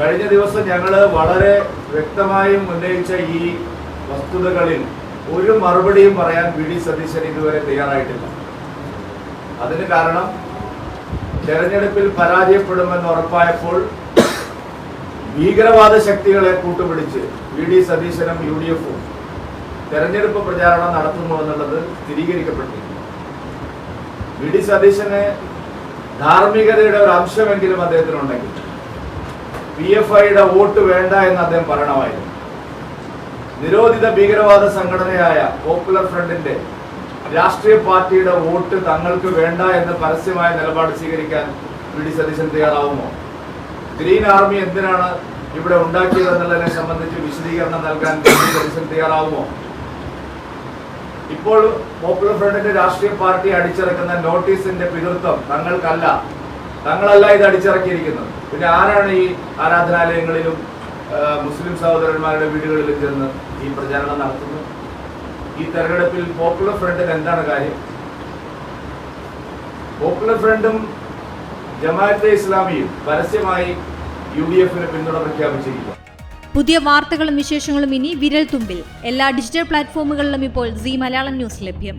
കഴിഞ്ഞ ദിവസം ഞങ്ങൾ വളരെ വ്യക്തമായും ഉന്നയിച്ച ഈ വസ്തുതകളിൽ ഒരു മറുപടിയും പറയാൻ വി ഡി സതീശൻ ഇതുവരെ തയ്യാറായിട്ടില്ല. അതിന് കാരണം തെരഞ്ഞെടുപ്പിൽ പരാജയപ്പെടുമെന്ന് ഉറപ്പായപ്പോൾ ഭീകരവാദ ശക്തികളെ കൂട്ടുപിടിച്ച് വി ഡി സതീശനും യു ഡി എഫും തെരഞ്ഞെടുപ്പ് പ്രചാരണം നടത്തുന്നു എന്നുള്ളത് സ്ഥിരീകരിക്കപ്പെട്ടിരിക്കുന്നു വി ഡി സതീശന് ധാർമ്മികതയുടെ ഒരു അംശമെങ്കിലും അദ്ദേഹത്തിനുണ്ടെങ്കിൽ പി എഫ് ഐയുടെ വോട്ട് വേണ്ട എന്ന് അദ്ദേഹം പറയണമായിരുന്നു. നിരോധിത ഭീകരവാദ സംഘടനയായ പോപ്പുലർ ഫ്രണ്ടിന്റെ രാഷ്ട്രീയ പാർട്ടിയുടെ വോട്ട് തങ്ങൾക്ക് വേണ്ട എന്ന് പരസ്യമായ നിലപാട് സ്വീകരിക്കാൻ വി ഡി സതീശൻ തയ്യാറാവുമോ? ഗ്രീൻ ആർമി എന്തിനാണ് ഇവിടെ ഉണ്ടാക്കിയതെന്നുള്ളതിനെ സംബന്ധിച്ച് വിശദീകരണം നൽകാൻ വി ഡി സതീശൻ തയ്യാറാവുമോ? ഇപ്പോൾ പോപ്പുലർ ഫ്രണ്ടിന്റെ രാഷ്ട്രീയ പാർട്ടി അടിച്ചിറക്കുന്ന നോട്ടീസിന്റെ പിതൃത്വം തങ്ങൾക്കല്ല. തങ്ങളല്ല ഇത് അടിച്ചിറക്കിയിരിക്കുന്നത്. പിന്നെ ആരാണ് ഈ ആരാധനാലയങ്ങളിലും മുസ്ലിം സഹോദരന്മാരുടെ വീടുകളിലും ചെന്ന് ഈ പ്രചാരണം നടത്തുന്നത്? ഈ തെരഞ്ഞെടുപ്പിൽ പോപ്പുലർ ഫ്രണ്ടിന് എന്താണ് കാര്യം? പോപ്പുലർ ഫ്രണ്ടും ജമാഅത്തെ ഇസ്ലാമിയും പരസ്യമായി യു ഡി എഫിന് പിന്തുണ പ്രഖ്യാപിച്ചിരിക്കുന്നു. പുതിയ വാർത്തകളും വിശേഷങ്ങളും ഇനി വിരൽ തുമ്പിൽ എല്ലാ ഡിജിറ്റൽ പ്ലാറ്റ്ഫോമുകളിലും ഇപ്പോൾ സി മലയാളം ന്യൂസ് ലഭ്യം.